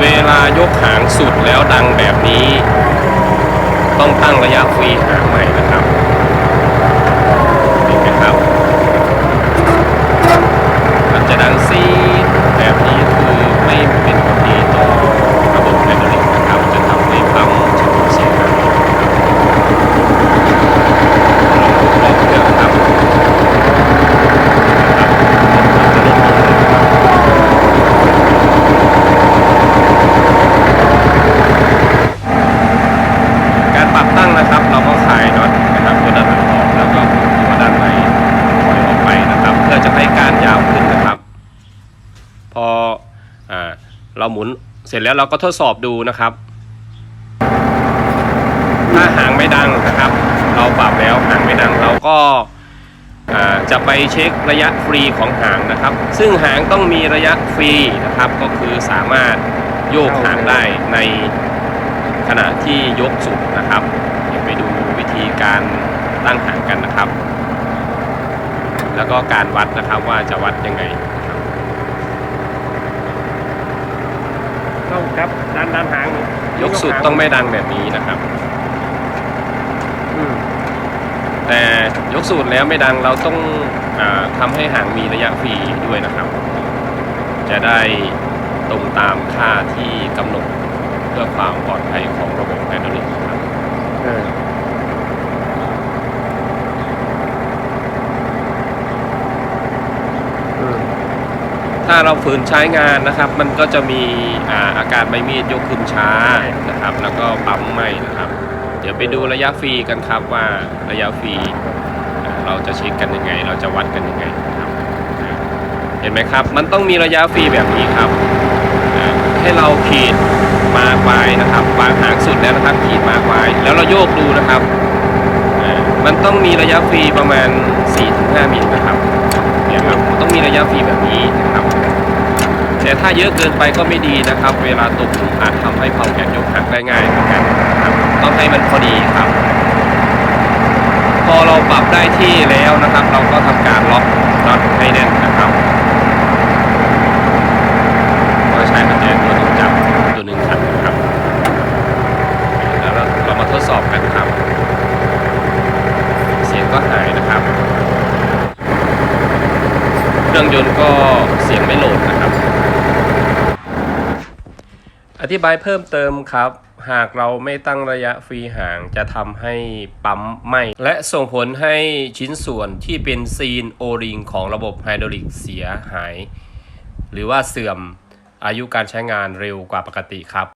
เวลายกหางสุดแล้วดังแบบนี้ ต้องตั้งระยะฟรีหางใหม่นะครับเห็นไหมครับ มันจะดังซีดแบบนี้คือไม่เป็นผลดีต่อระบบไฮดรอลิกนะครับ จะทำให้ปั๊มชะลอเสียงดังลองทดลองเครื่องครับการปรับตั้งนะครับ เราก็คลายน็อตนะครับตัวด้านหลังออกแล้วก็หมุนตัวด้านในถอยออกไปนะครับ เพื่อจะให้การยาวขึ้นนะครับ พออา เราหมุนเสร็จแล้วเราก็ทดสอบดูนะครับ ถ้าหางไม่ดังนะครับ เราปรับแล้วหางไม่ดังเราก็าจะไปเช็คระยะฟรีของหางนะครับ ซึ่งหางต้องมีระยะฟรีนะครับ ก็คือสามารถโยกหางได้ในขณะที่ยกสุดนะครับ เดี๋ยวไปดูวิธีการตั้งหางกันนะครับ แล้วก็การวัดนะครับว่าจะวัดยังไงนะ ครับต้องครับดันดันหางยกสุดต้องไม่ดังแบบนี้นะครับอืมแต่ยกสูตรแล้วไม่ดังเราต้องอาทำให้หางมีระยะฟรีด้วยนะครับ จะได้ตรงตามค่าที่กำหนดเพื่อความปลอดภัยของระบบไฮดรอลิกครับ เอออืม ถ้าเราฝืนใช้งานนะครับ มันก็จะมีอาอาการใบมีดยกขึ้นช้านะครับ แล้วก็ปั๊มไหมนะครับ เดี๋ยวไปดูระยะฟรีกันครับว่าระยะฟรีเราจะเช็คกันยังไง เราจะวัดกันยังไงนะครับ เห็นไหมครับ มันต้องมีระยะฟรีแบบนี้ครับ ให้เราขีดมาร์กไว้นะครับวางหางสุดแล้วนะครับขีดมาร์กไว้แล้วเราโยกดูนะครับ มันต้องมีระยะฟรีประมาณ 4-5มิลนะครับ เนี่ยครับมันต้องมีระยะฟรีแบบนี้นะครับแต่ถ้าเยอะเกินไปก็ไม่ดีนะครับ เวลาตกหลุมอาจทำให้เผาแกนยกหักได้ง่ายเหมือนกันนะครับต้องให้มันพอดีครับ พอเราปรับได้ที่แล้วนะครับ เราก็ทำการล็อกน็อตให้แน่นนะครับก็ใช้กุญแจตัวหนึ่งจับตัวหนึ่งขันนะครับแล้วเรามาทดสอบกันครับ เสียงก็หายนะครับ เครื่องยนต์ก็เสียงไม่โหลดนะครับ อธิบายเพิ่มเติมครับ หากเราไม่ตั้งระยะฟรีห่างจะทำให้ปั๊มไหม้และส่งผลให้ชิ้นส่วนที่เป็นซีนโอริงของระบบไฮดรอลิกเสียหาย หรือว่าเสื่อมอายุการใช้งานเร็วกว่าปกติครับ